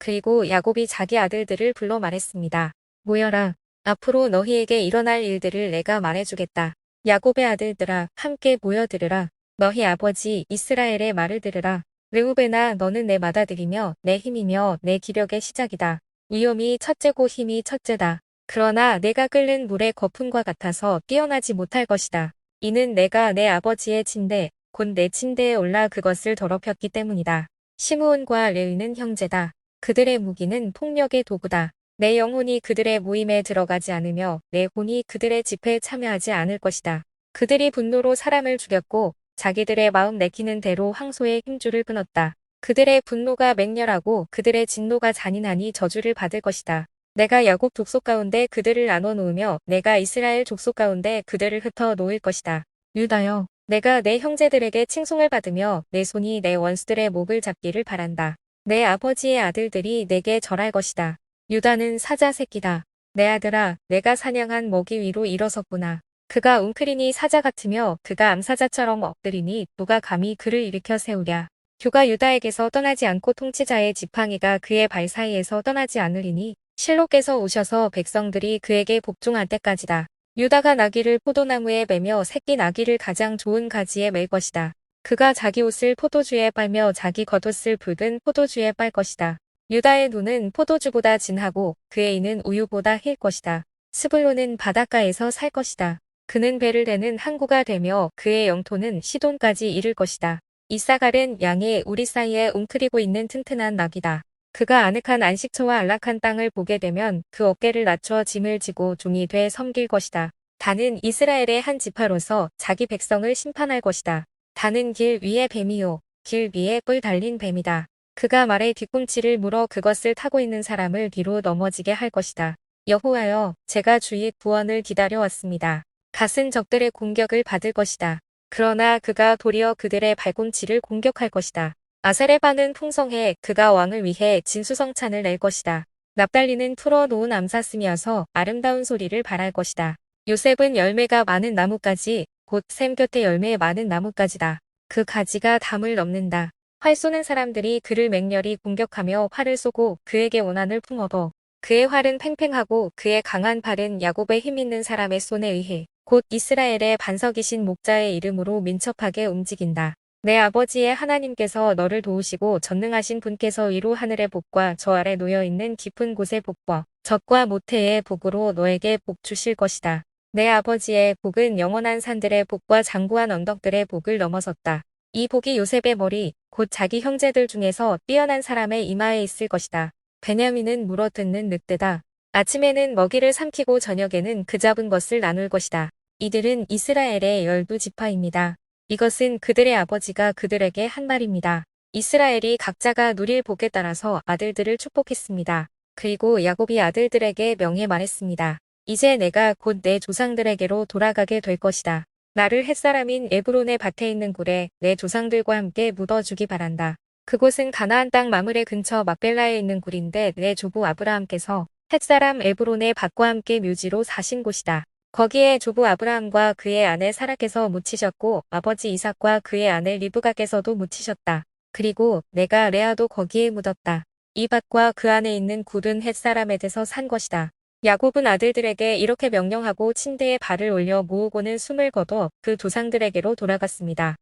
그리고 야곱이 자기 아들들을 불러 말했습니다. 모여라. 앞으로 너희에게 일어날 일들을 내가 말해주겠다. 야곱의 아들들아 함께 모여들으라. 너희 아버지 이스라엘의 말을 들으라. 르우베나 너는 내 맏아들이며 내 힘이며 내 기력의 시작이다. 위험이 첫째고 힘이 첫째다. 그러나 내가 끓는 물의 거품과 같아서 뛰어나지 못할 것이다. 이는 내가 내 아버지의 침대, 곧 내 침대에 올라 그것을 더럽혔기 때문이다. 시므온과 레위는 형제다. 그들의 무기는 폭력의 도구다. 내 영혼이 그들의 모임에 들어가지 않으며 내 혼이 그들의 집회에 참여하지 않을 것이다. 그들이 분노로 사람을 죽였고 자기들의 마음 내키는 대로 황소의 힘줄을 끊었다. 그들의 분노가 맹렬하고 그들의 진노가 잔인하니 저주를 받을 것이다. 내가 야곱 족속 가운데 그들을 나눠 놓으며 내가 이스라엘 족속 가운데 그들을 흩어 놓을 것이다. 유다여, 내가 내 형제들에게 칭송을 받으며 내 손이 내 원수들의 목을 잡기를 바란다. 내 아버지의 아들들이 내게 절할 것이다. 유다는 사자 새끼다. 내 아들아, 내가 사냥한 먹이 위로 일어섰구나. 그가 웅크리니 사자 같으며 그가 암사자처럼 엎드리니 누가 감히 그를 일으켜 세우랴. 교가 유다에게서 떠나지 않고 통치자의 지팡이가 그의 발 사이에서 떠나지 않으리니 실로께서 오셔서 백성들이 그에게 복종할 때까지다. 유다가 나귀를 포도나무에 매며 새끼 나귀를 가장 좋은 가지에 맬 것이다. 그가 자기 옷을 포도주에 빨며 자기 겉옷을 붉은 포도주에 빨 것이다. 유다의 눈은 포도주보다 진하고 그의 이는 우유보다 힐 것이다. 스불로는 바닷가에서 살 것이다. 그는 배를 대는 항구가 되며 그의 영토는 시돈까지 이를 것이다. 이사갈은 양의 우리 사이에 웅크리고 있는 튼튼한 낙이다. 그가 아늑한 안식처와 안락한 땅을 보게 되면 그 어깨를 낮춰 짐을 지고 종이 돼 섬길 것이다. 다는 이스라엘의 한 지파로서 자기 백성을 심판할 것이다. 다는 길 위에 뱀이요. 길 위에 뿔 달린 뱀이다. 그가 말의 뒤꿈치를 물어 그것을 타고 있는 사람을 뒤로 넘어지게 할 것이다. 여호와여, 제가 주의 구원을 기다려왔습니다. 갓은 적들의 공격을 받을 것이다. 그러나 그가 도리어 그들의 발꿈치를 공격할 것이다. 아세레바는 풍성해 그가 왕을 위해 진수성찬을 낼 것이다. 납달리는 풀어놓은 암사슴이어서 아름다운 소리를 발할 것이다. 요셉은 열매가 많은 나뭇가지, 곧 샘 곁에 열매 많은 나뭇가지다. 그 가지가 담을 넘는다. 활 쏘는 사람들이 그를 맹렬히 공격하며 활을 쏘고 그에게 원한을 품어도 그의 활은 팽팽하고 그의 강한 발은 야곱의 힘 있는 사람의 손에 의해 곧 이스라엘의 반석이신 목자의 이름으로 민첩하게 움직인다. 내 아버지의 하나님께서 너를 도우시고 전능하신 분께서 위로 하늘의 복과 저 아래 놓여있는 깊은 곳의 복과 적과 모태의 복으로 너에게 복 주실 것이다. 내 아버지의 복은 영원한 산들의 복과 장구한 언덕들의 복을 넘어섰다. 이 복이 요셉의 머리, 곧 자기 형제들 중에서 뛰어난 사람의 이마에 있을 것이다. 베냐민은 물어뜯는 늑대다. 아침에는 먹이를 삼키고 저녁에는 그 잡은 것을 나눌 것이다. 이들은 이스라엘의 열두 지파입니다. 이것은 그들의 아버지가 그들에게 한 말입니다. 이스라엘이 각자가 누릴 복에 따라서 아들들을 축복했습니다. 그리고 야곱이 아들들에게 명예 말했습니다. 이제 내가 곧 내 조상들에게로 돌아가게 될 것이다. 나를 햇사람인 에브론의 밭에 있는 굴에 내 조상들과 함께 묻어주기 바란다. 그곳은 가나안 땅 마므레 근처 막벨라에 있는 굴인데 내 조부 아브라함께서 햇사람 에브론의 밭과 함께 묘지로 사신 곳이다. 거기에 조부 아브라함과 그의 아내 사라께서 묻히셨고 아버지 이삭과 그의 아내 리브가께서도 묻히셨다. 그리고 내가 레아도 거기에 묻었다. 이 밭과 그 안에 있는 굴은 햇사람에게서 산 것이다. 야곱은 아들들에게 이렇게 명령하고 침대에 발을 올려 모으고는 숨을 거둬 그 조상들에게로 돌아갔습니다.